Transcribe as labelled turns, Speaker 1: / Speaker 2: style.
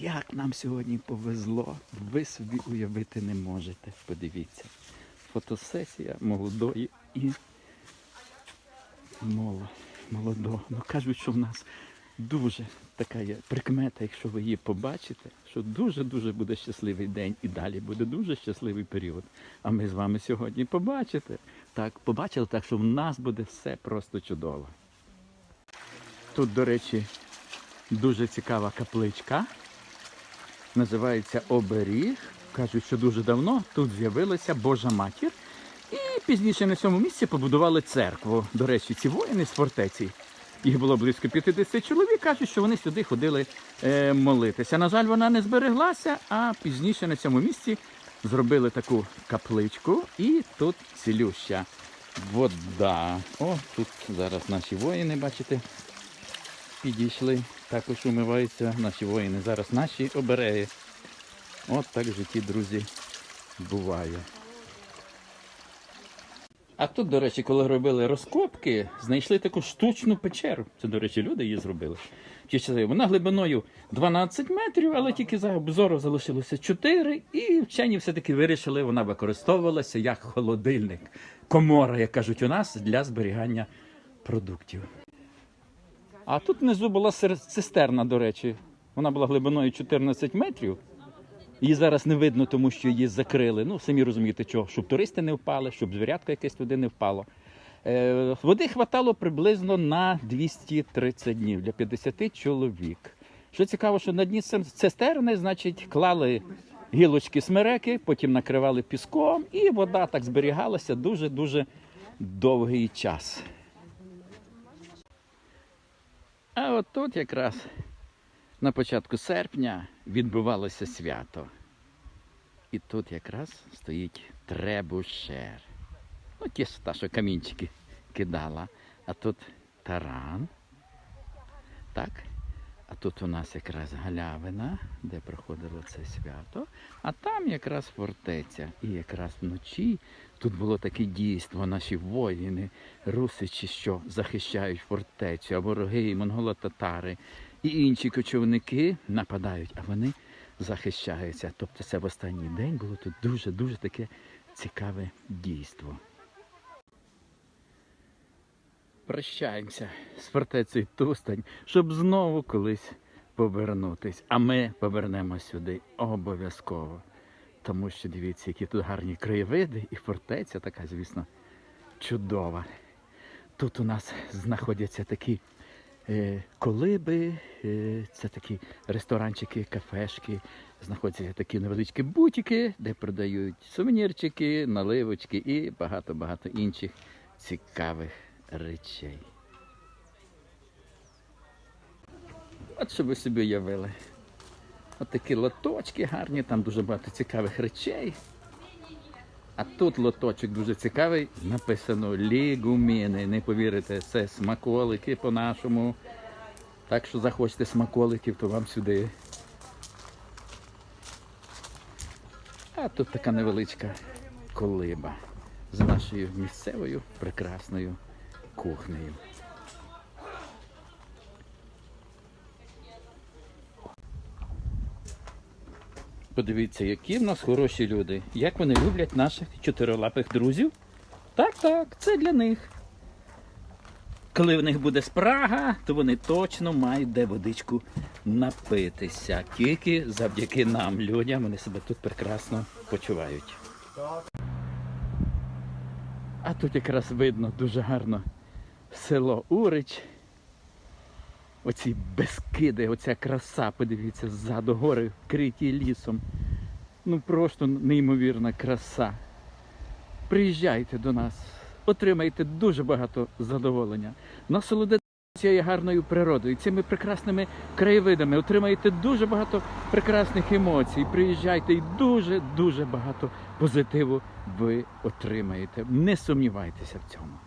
Speaker 1: як нам сьогодні повезло, ви собі уявити не можете. Подивіться. Фотосесія молодої і моло, молодого. Ну кажуть, що в нас дуже така є прикмета, якщо ви її побачите, що дуже-дуже буде щасливий день і далі буде дуже щасливий період. А ми з вами сьогодні побачите. Так, побачили так, що в нас буде все просто чудово. Тут, до речі, дуже цікава капличка. Називається Оберіг. Кажуть, що дуже давно тут з'явилася Божа матір. І пізніше на цьому місці побудували церкву. До речі, ці воїни з фортеці. Їх було близько 50 чоловік. Кажуть, що вони сюди ходили е, молитися. На жаль, вона не збереглася, а пізніше на цьому місці зробили таку капличку, і тут цілюща вода. О, тут зараз наші воїни, бачите, підійшли. Також умиваються наші воїни. Зараз наші обереги. От так житті, друзі, буває. А тут, до речі, коли робили розкопки, знайшли таку штучну печеру. Це, до речі, люди її зробили. Вона глибиною 12 метрів, але тільки за обзору залишилося 4. І вчені все-таки вирішили, вона використовувалася як холодильник. Комора, як кажуть у нас, для зберігання продуктів. А тут внизу була цистерна, до речі. Вона була глибиною 14 метрів. Її зараз не видно, тому що її закрили. Ну, самі розумієте, чого, щоб туристи не впали, щоб звірятка якесь туди не впало. Е, води хватало приблизно на 230 днів для 50 чоловік. Що цікаво, що на дні цистерни, значить, клали гілочки смереки, потім накривали піском, і вода так зберігалася дуже-дуже довгий час. А от тут якраз на початку серпня відбувалося свято. І тут якраз стоїть требушер. Ну, ті та, що камінчики кидала. А тут таран. Так. А тут у нас якраз галявина, де проходило це свято. А там якраз фортеця. І якраз вночі тут було таке дійство. Наші воїни, русичі, що захищають фортецю, а вороги, монголо-татари і інші кочівники нападають, а вони захищаються. Тобто це в останній день було тут дуже-дуже таке цікаве дійство. Прощаємося з фортецею Тустань, щоб знову колись повернутись. А ми повернемось сюди обов'язково. Тому що дивіться, які тут гарні краєвиди, і фортеця така, звісно, чудова. Тут у нас знаходяться такі е, колиби, е, це такі ресторанчики, кафешки, знаходяться такі невеличкі бутики, де продають сувенірчики, наливочки і багато-багато інших цікавих речей. От що ви собі уявили. От такі лоточки гарні, там дуже багато цікавих речей. А тут лоточок дуже цікавий, написано лігуміни. Не повірите, це смаколики по-нашому. Так що захочете смаколиків, то вам сюди. А тут така невеличка колиба з нашою місцевою прекрасною кухнею. Подивіться, які в нас хороші люди. Як вони люблять наших чотирилапих друзів. Так, так, це для них. Коли в них буде спрага, то вони точно мають де водичку напитися. Тільки завдяки нам, людям, вони себе тут прекрасно почувають. А тут якраз видно дуже гарно село Урич. Оці безкиди, оця краса, подивіться, ззаду гори вкриті лісом. Ну просто неймовірна краса. Приїжджайте до нас, отримайте дуже багато задоволення. Насолодитеся цією гарною природою, цими прекрасними краєвидами, отримаєте дуже багато прекрасних емоцій. Приїжджайте і дуже-дуже багато позитиву ви отримаєте. Не сумнівайтеся в цьому.